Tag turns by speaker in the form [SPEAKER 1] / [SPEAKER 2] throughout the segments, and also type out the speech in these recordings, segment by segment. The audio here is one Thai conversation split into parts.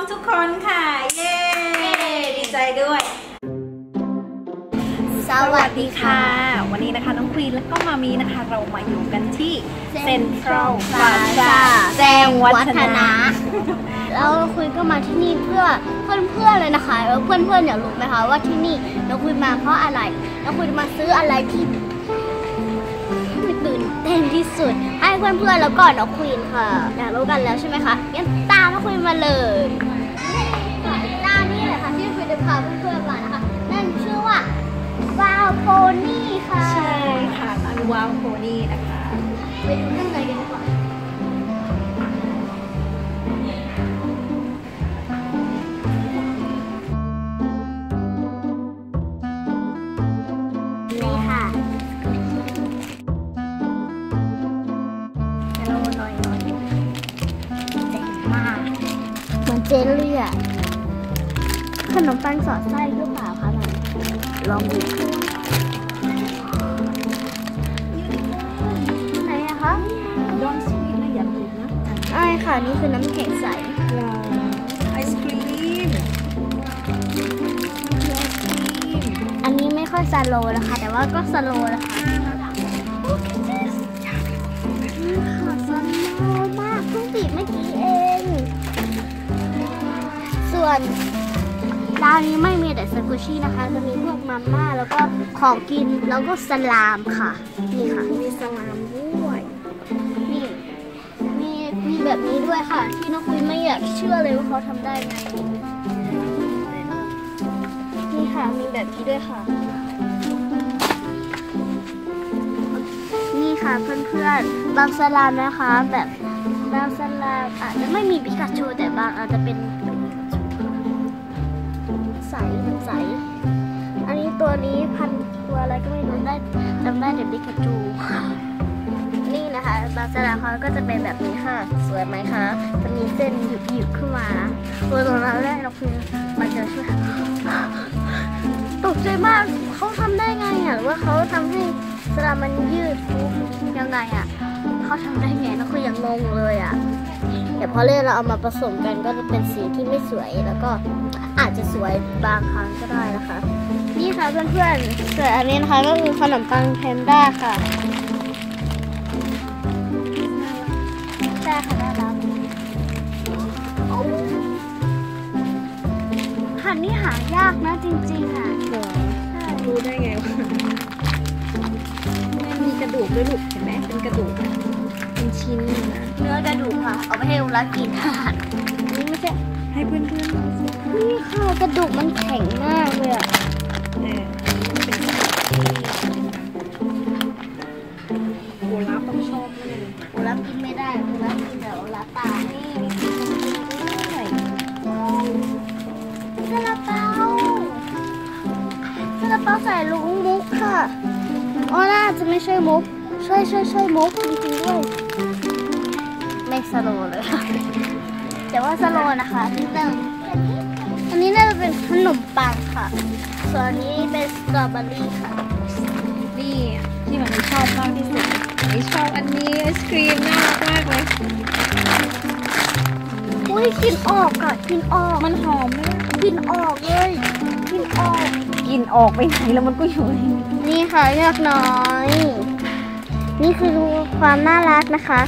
[SPEAKER 1] องๆทุกคนค่ะ เย้ ดีใจด้วย
[SPEAKER 2] สวัสดีค่ะ
[SPEAKER 1] วันนี้นะคะน้องควีนแล้วก็มามีนะคะ เรามาอยู่กันที่
[SPEAKER 2] เซ็นทรัล
[SPEAKER 1] Central
[SPEAKER 2] พลา
[SPEAKER 1] Plaza
[SPEAKER 2] ซ่า
[SPEAKER 1] แจ้งวัฒนะ
[SPEAKER 2] แล้วคุยก็มาที่นี่เพื่อเพื่อนๆเลยนะคะแล้วเพื่อนๆอยากรู้ไหมคะว่าที่นี่เราคุยมาเพราะอะไรเราคุยมาซื้ออะไรที่ ที่ตื่นเต้นที่สุด ให้เพื่อนๆแล้วก่อนน้องควีนค่ะอยากรู้กันแล้วใช่ไหมคะงั้นตามน้องควีนมาเลยร้านนี้แหละค่ะที่คุยจะพาเพื่อนๆมานะคะ นั่นชื่อว่าวาวโพนี่ค่ะ
[SPEAKER 1] ใช่ค่ะอันวาวโพนี่นะคะ
[SPEAKER 2] ไปดูข้างในกันดีกว่า นมปังสอดไส้หรือเปล่าคะมันลองดูไหนอะคะ
[SPEAKER 1] ดอนสวีทนะอย่าลืมนะ
[SPEAKER 2] ไอ้ค่ะนี่คือน้ำแข็งใส
[SPEAKER 1] ไอศครีมมันคือไอศครีม
[SPEAKER 2] อันนี้ไม่ค่อยสโลว์นะคะ แต่ว่าก็สโลว์นะคะนี่ค่ะสโลว์มากเพิ่งปิดเมื่อกี้เอง ส่วน ร้านนี้ไม่มีแต่สกุชี่นะคะจะมีพวกมาม่าแล้วก็ของกินแล้วก็สลามค่ะ นี่ค่ะ
[SPEAKER 1] มีสลามด้วย
[SPEAKER 2] นี่ มีมีแบบนี้ด้วยค่ะ ที่น้องคุยไม่อยากเชื่อเลยว่าเขาทำได้ไงนี่ค่ะมีแบบนี้ด้วยค่ะ นี่ค่ะเพื่อนๆบางสลามนะคะแบบบางสลามอาจจะไม่มีปิกาจูแต่บางอาจจะเป็น ใสแบบใส อันนี้ตัวนี้พันตัวอะไรก็ไม่รู้ได้จำได้แต่ปิกาจู นี่นะคะบางสลามเขาก็จะเป็นแบบนี้ค่ะ สวยไหมคะจะมีเส้นหยิบๆขึ้นมาตัวตอนแรกเราคือมันจะช่วยตกใจมากเขาทำได้ไงอะหรือว่าเขาทำให้สลามันยืดยังไงอะเขาทำได้ไงเราคือยังงงเลยอะ แต่พอเล่นเราเอามาผสมกันก็จะเป็นสีที่ไม่สวยแล้วก็อาจจะสวยบางครั้งก็ได้นะคะ นี่ค่ะเพื่อนๆส่วนอันนี้นะคะก็คือขนมปังแพนด้าค่ะใช่ค่ะน่ารักค่ะนี่หายากนะจริงๆอะ
[SPEAKER 1] เหรอ
[SPEAKER 2] ใช่
[SPEAKER 1] รู้ได้ไงวะไม่มีกระดูกด้วยลูกเห็นไหมเป็นกระดูกอะ เป็นชิ้นเลยนะ
[SPEAKER 2] เนื้อกระดูกค่ะ เอาไปให้อุรักกินนี่ไม่ใช่
[SPEAKER 1] ให้เพื่อนๆดูสิ
[SPEAKER 2] นี่ค่ะกระดูกมันแข็งมากเลยอะ
[SPEAKER 1] เออมันเป็นโบราณต้องชอบแน่เลย
[SPEAKER 2] อุรักกินไม่ได้อุรักกินแต่อุรักตาย
[SPEAKER 1] นี่มีสีชมพูด้วย
[SPEAKER 2] ซาลาเปาซาลาเปาใส่ลูกมุกค่ะอ๋อน่าจะไม่ใช่มุก ใช่ใช่ใช่มุกจริงๆด้วย สโลว์เลยค่ะแต่ว่าสโลว์นะคะนิดนึงอันนี้น่าจะเป็นขนมปังค่ะ ส่วนอันนี้เป็นสตรอเบอรี่ค่ะ
[SPEAKER 1] นี่ที่มันชอบมากที่สุดนี่ชอบอันนี้ไอศครีมน่ารักมากเลย
[SPEAKER 2] อุ้ยกลินออกอะกลินออก
[SPEAKER 1] มันหอมไหม
[SPEAKER 2] กลินออกเลยกลินออก
[SPEAKER 1] กินออกไปไหนแล้วมันก็อยู่ในนี้
[SPEAKER 2] นี่ค่ะเลือกน้อย นี่คือความน่ารักนะคะ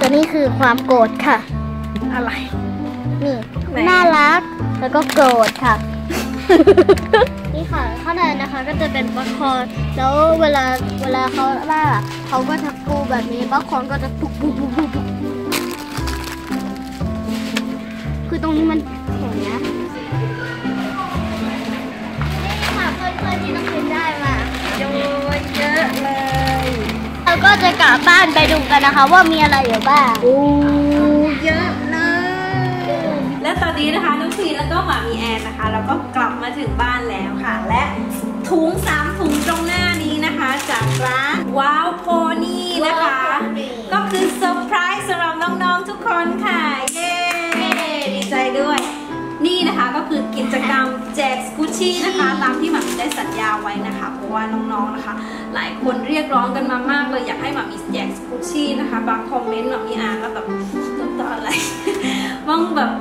[SPEAKER 2] ตัวนี้คือความโกรธค่ะ
[SPEAKER 1] อะไร
[SPEAKER 2] นี่
[SPEAKER 1] ไหน
[SPEAKER 2] น่ารัก แล้วก็โกรธค่ะ นี่ค่ะข้างในนะคะ ก็จะเป็นป๊อปคอร์นแล้วเวลาเวลาเขาล่าเขาก็จะปูแบบนี้ป๊อปคอร์นก็จะปุกปุกปุกปุกปุกคือตรงนี้มันแข็งนะนี่ค่ะเพื่อนๆที่น้องเพนได้
[SPEAKER 1] เรา
[SPEAKER 2] ก็จะกลับบ้านไปดูกันนะคะ ว่ามีอะไรอยู่บ้าง
[SPEAKER 1] โอ้เยอะเลยและตอนนี้นะคะน้องควีนแล้วก็หมามีแอนนะคะ เราก็กลับมาถึงบ้านแล้วค่ะ และถุงสามถุงตรงหน้านี้นะคะ จากร้านว้าวโพนี่นะคะ ก็คือเซอร์ไพรส์สำหรับน้องๆทุกคนค่ะ จกรรมแจกสกูชี่นะคะ ตามที่หมามีได้สัญญาไว้นะคะ เพราะว่าน้องๆนะคะ หลายคนเรียกร้องกันมามากเลยอยากให้หมามีแจกสกูชี่นะคะ บางคอมเมนต์หมามีอ่านแล้วแบบน้ำตาไหลบางแบบ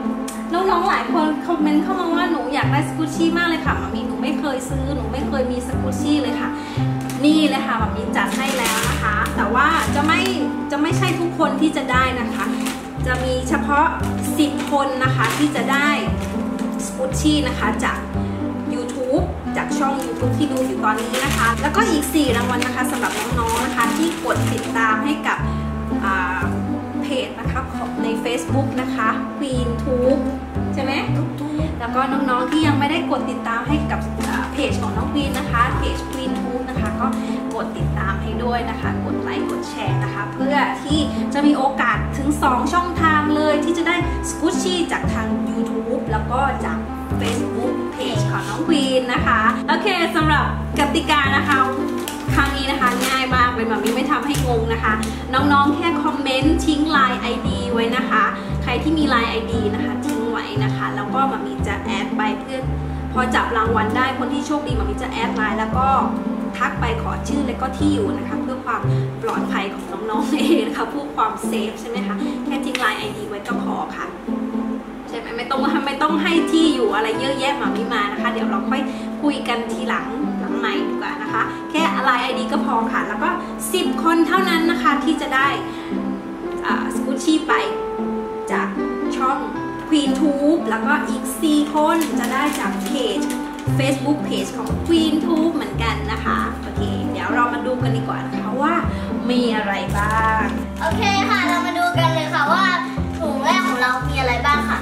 [SPEAKER 1] น้องๆหลายคนคอมเมนต์เข้ามาว่าหนูอยากได้สกูชี่มากเลยค่ะมามีหนูไม่เคยซื้อหนูไม่เคยมีสกูชี่เลยค่ะ นี่เลยค่ะมามีจัดให้แล้วนะคะ แต่ว่าจะไม่จะไม่ใช่ทุกคนที่จะได้นะคะ จะมีเฉพาะ 10 คนนะคะที่จะได้ กูชี่นะคะจาก YouTube จากช่อง YouTube ที่ดูอยู่ตอนนี้นะคะ แล้วก็อีก 4 รางวัลนะคะสำหรับน้องๆนะคะ ที่กดติดตามให้กับเพจนะคะของใน Facebook นะคะ Queen Tube ใช่ไหมแล้วก็น้องๆที่ยังไม่ได้กดติดตามให้กับเพจของน้อง Queen นะคะเพจ Queen Tube นะคะก็กดติดตามให้ด้วยนะคะ กดไลค์กดแชร์นะคะ เพื่อที่จะมีโอกาสถึง 2 ช่องทางเลยที่จะได้สกูชี่จากทาง YouTube แล้วก็จาก Facebook Page ของน้องควีนนะคะ โอเคสำหรับกติกานะคะครั้งนี้นะคะง่ายมากเลยแบบนี้ไม่ทำให้งงนะคะ น้องๆแค่คอมเมนต์ทิ้ง Line ID ไว้นะคะ ใครที่มี Line ID นะคะ ทิ้งไว้นะคะ แล้วก็มามีจะแอดไปเพื่อพอจับรางวัลได้คนที่โชคดีมามีจะแอดไลน์แล้วก็ทักไปขอชื่อและก็ที่อยู่นะคะ เพื่อความปลอดภัยของน้องๆเองนะคะเพื่อความเซฟใช่ไหมคะแค่ทิ้ง Line ID ไว้ก็พอค่ะ ไม่ต้องไม่ต้องให้ที่อยู่อะไรเยอะแยะมาไม่มานะคะ เดี๋ยวเราค่อยคุยกันทีหลังหลังใหม่ดีกว่านะคะ แค่ไลน์ไอดีก็พอค่ะ แล้วก็ 10 คนเท่านั้นนะคะที่จะได้สกูชี่ไปจากช่อง Queen Tube แล้วก็อีก 4 คนจะได้จากเพจ Facebook Page ของ Queen Tube เหมือนกันนะคะ โอเค เดี๋ยวเรามาดูกันดีกว่านะคะว่ามีอะไรบ้าง
[SPEAKER 2] โอเคค่ะ เรามาดูกันเลยค่ะว่าถุงแรกของเรามีอะไรบ้างค่ะ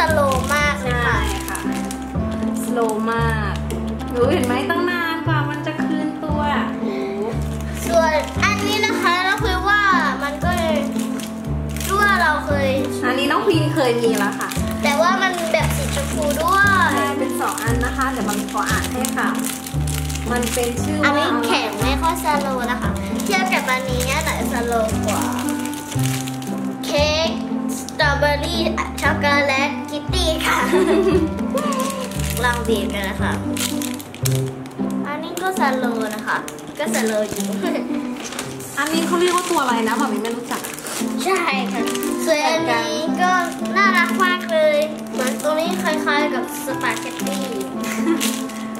[SPEAKER 2] สโลว์มากเลย
[SPEAKER 1] ใช่
[SPEAKER 2] ค่ะ ค่ะ
[SPEAKER 1] สโลว์มากหนูเห็นไหมตั้งนานกว่ามันจะคืนตัวโอ้
[SPEAKER 2] ส่วนอันนี้นะคะเราคือว่ามันก็รู้ว่าเราเคย
[SPEAKER 1] อันนี้น้องพีนเคยมีแล้วค่ะ
[SPEAKER 2] แต่ว่ามันแบบสีชมพูด้วย
[SPEAKER 1] ใช่เป็นสองอันนะคะเดี๋ยวมันขออ่านให้ค่ะ มันเป็นชื่อ
[SPEAKER 2] อั
[SPEAKER 1] อั
[SPEAKER 2] นนี้แข็งไม่ค่อยสโลว์นะคะ เทียบกับอันนี้อันไหนสโลว์กว่า เค้กส ตรอเบอรี่ช็อกโกแลตคิตตี้ค่ะ ลองบีบกันนะคะ อันนี้ก็สโลว์นะคะ ก็สโลว์อยู่
[SPEAKER 1] อันนี้เขาเรียกว่าตัวอะไรนะหมอมิไม่รู้จัก
[SPEAKER 2] ใช่ค่ะส่วนอันนี้ก็น่ารักมากเลย เหมือนตรงนี้คล้ายๆกับสปาเกตตี้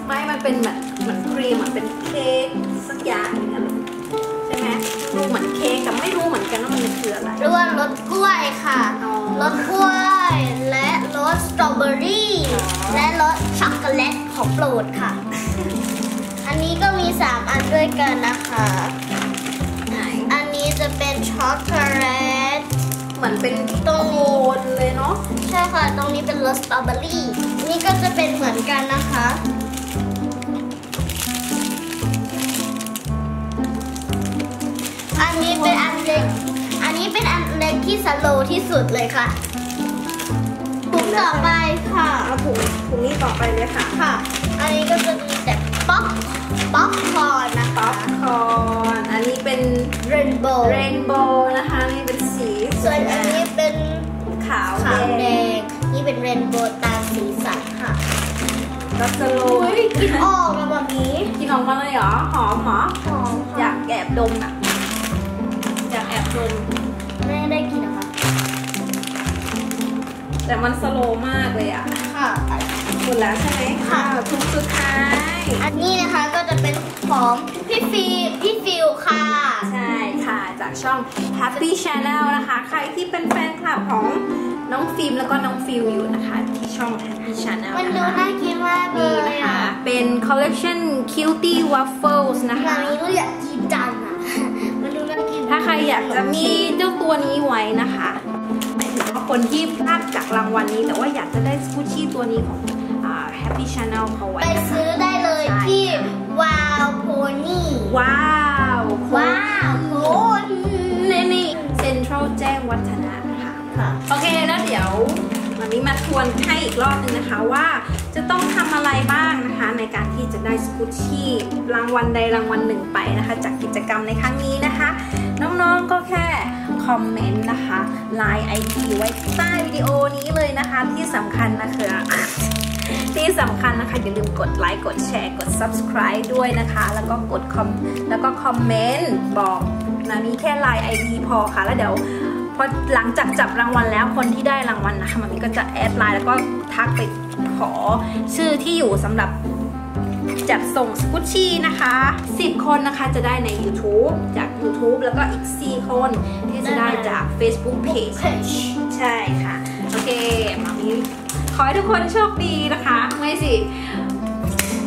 [SPEAKER 1] ไม่มันเป็นแบบเหมือนครีมอะเป็นเค้กสักอย่างหนึง เหมือนเค้กแต่ไม่รู้เหมือนกันว่ามันคืออะไร
[SPEAKER 2] หรือว่ารสกล้วยค่ะ
[SPEAKER 1] อ๋อ
[SPEAKER 2] รสกล้วยและรสสตรอเบอรี่
[SPEAKER 1] อ๋อ
[SPEAKER 2] และรสช็อกโกแลตของโปรดค่ะ อันนี้ก็มี 3 อันด้วยกันนะคะ
[SPEAKER 1] ไหน
[SPEAKER 2] อันนี้จะเป็นช็อกโกแลต
[SPEAKER 1] เหมือนเป็น
[SPEAKER 2] ตรง
[SPEAKER 1] โค
[SPEAKER 2] นี้
[SPEAKER 1] นเลยเนาะ
[SPEAKER 2] ใช่ค่ะ ตรงนี้เป็นรสสตรอเบอรี่นี่ก็จะเป็นเหมือนกันนะคะ อันนี้เป็นอันเล็ก อันนี้เป็นอันเล็กที่สโลว์ที่สุดเลยค่ะถุงต่อไปค่ะ
[SPEAKER 1] เอาถุงถุงนี้ต่อไปเลยค่ะ
[SPEAKER 2] ค่ะ อันนี้ก็จะมีแต่ป๊อปป๊อปคอร์นนะคะ
[SPEAKER 1] ป๊อปคอร์น อันนี้เป็น
[SPEAKER 2] เรนโบว์
[SPEAKER 1] เรนโบว์นะคะ นี่เป็นสี
[SPEAKER 2] ส่วนอันนี้เป็น
[SPEAKER 1] ขาว
[SPEAKER 2] ขาว
[SPEAKER 1] แด
[SPEAKER 2] แด
[SPEAKER 1] ง
[SPEAKER 2] งนี่เป็นเรนโบว์ตามสีสันค่ะ
[SPEAKER 1] ก็สโล
[SPEAKER 2] อุ้
[SPEAKER 1] ว์
[SPEAKER 2] ยกินออกอะแบบนี้
[SPEAKER 1] กินออกมาเลยเหรอ หอมเหรอ
[SPEAKER 2] หอม
[SPEAKER 1] อยา
[SPEAKER 2] ค่ะ
[SPEAKER 1] กแอบดมอะ อยากแอบดม
[SPEAKER 2] ไม่ได้กินนะคะ
[SPEAKER 1] แต่มันสโลว์มากเลยอะ
[SPEAKER 2] ค่ะ
[SPEAKER 1] หมดแล้วใช่ไหม
[SPEAKER 2] ค่ะ
[SPEAKER 1] ถุงสุดท้าย
[SPEAKER 2] อันนี้นะคะก็จะเป็นของพี่ฟีพี่ฟิวค่ะ
[SPEAKER 1] ใช่ค่ะ จากช่อง Happy Channel นะคะ ใครที่เป็นแฟนคลับของน้องฟิล์มแล้วก็น้องฟิลอยู่นะคะ ที่ช่อง Happy Channel
[SPEAKER 2] มัน
[SPEAKER 1] นะ
[SPEAKER 2] ดู
[SPEAKER 1] คะ
[SPEAKER 2] น่ากินมากเล
[SPEAKER 1] นี่
[SPEAKER 2] ย
[SPEAKER 1] นะคะ
[SPEAKER 2] อะ
[SPEAKER 1] เป็น collection cutie waffles นะ
[SPEAKER 2] อ
[SPEAKER 1] คะ
[SPEAKER 2] ย่างนี้ก็อยากกินจัง
[SPEAKER 1] ใครอยากจะมีเจ้าตัวนี้ไว้นะคะหมายถึงว่าคนที่พลาดจากรางวัลนี้ แต่ว่าอยากจะได้สกูชี่ตัวนี้ของอ่า Happy Channel เขาไว้
[SPEAKER 2] ไป
[SPEAKER 1] นะคะ
[SPEAKER 2] ซื้อได้เลย
[SPEAKER 1] ใช่
[SPEAKER 2] ที่วาวโพนี่
[SPEAKER 1] ว้าว
[SPEAKER 2] ว้าวโพนี่
[SPEAKER 1] นี่นี่เซ็นทรัลแจ้งวัฒนะค่ะ
[SPEAKER 2] ค่ะ
[SPEAKER 1] โอเคแล้วเดี๋ยววันนี้มาทวนให้อีกรอบนึงนะคะว่าจะต้องทำอะไรบ้างนะคะ ในการที่จะได้สกูชี่รางวัลใดรางวัลหนึ่งไปนะคะ จากกิจกรรมในครั้งนี้นะคะ น้องๆก็แค่คอมเมนต์นะคะ Line ID ไว้ใต้วิดีโอนี้เลยนะคะที่สำคัญนะคะที่สำคัญนะคะอย่าลืมกดไลค์กดแชร์กด subscribe ด้วยนะคะ แล้วก็กดคอมแล้วก็คอมเมนต์บอกนะมีแค่ Line ID พอค่ะ แล้วเดี๋ยวพอหลังจากจับรางวัลแล้วคนที่ได้รางวัลนะคะมันก็จะแอดไลน์แล้วก็ทักไปขอชื่อที่อยู่สำหรับ จัดส่งสกุชชี่นะคะ 10 คนนะคะจะได้ใน YouTube จาก YouTube แล้วก็อีก 4 คนที่จะได้จาก Facebook Page ใช่ค่ะ โอเคมามีขอให้ทุกคนโชคดีนะคะ ไม่สิ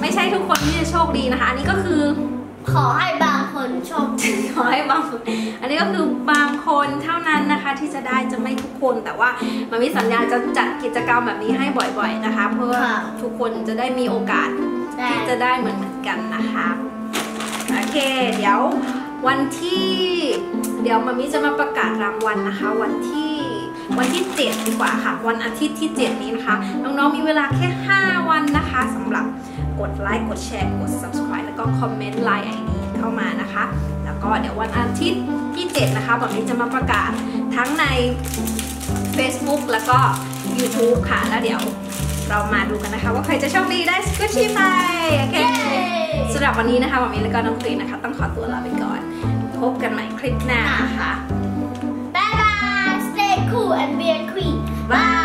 [SPEAKER 1] ไม่ใช่ทุกคนที่จะโชคดีนะคะ อันนี้ก็คือ
[SPEAKER 2] ขอให้บางคนโชคดี
[SPEAKER 1] ขอให้บางคนอันนี้ก็คือบางคนเท่านั้นนะคะ ที่จะได้จะไม่ทุกคนแต่ว่ามามิสัญญาจะจัดกิจกรรมแบบนี้ให้บ่อยๆนะคะ เพื่อ
[SPEAKER 2] ค่ะ
[SPEAKER 1] ทุกคนจะได้มีโอกาส
[SPEAKER 2] ได้
[SPEAKER 1] ที่จะได้เหมือนกันนะคะ โอเค เดี๋ยววันที่ เดี๋ยวมามิจะมาประกาศรางวัลนะคะ วันที่วันที่ 7 ดีกว่าค่ะ วันอาทิตย์ที่ 7 นี้นะคะ น้องๆมีเวลาแค่ 5 วันนะคะสำหรับกดไลค์กดแชร์กด subscribe แล้วก็คอมเมนต์ Line ID เข้ามานะคะ แล้วก็เดี๋ยววันอาทิตย์ที่ 7 นะคะแบบนี้จะมาประกาศทั้งใน Facebook แล้วก็ YouTube ค่ะแล้วเดี๋ยว เรามาดูกันนะคะ ว่าใครจะโชคดีได้สกุชชี่ไปโอเค
[SPEAKER 2] เย้
[SPEAKER 1] สำหรับวันนี้นะคะหมอมีแล้วก็น้องคลีนนะคะ ต้องขอตัวลาไปก่อน พบกันใหม่คลิปหน้านะคะ
[SPEAKER 2] Bye bye stay cool and be a queen bye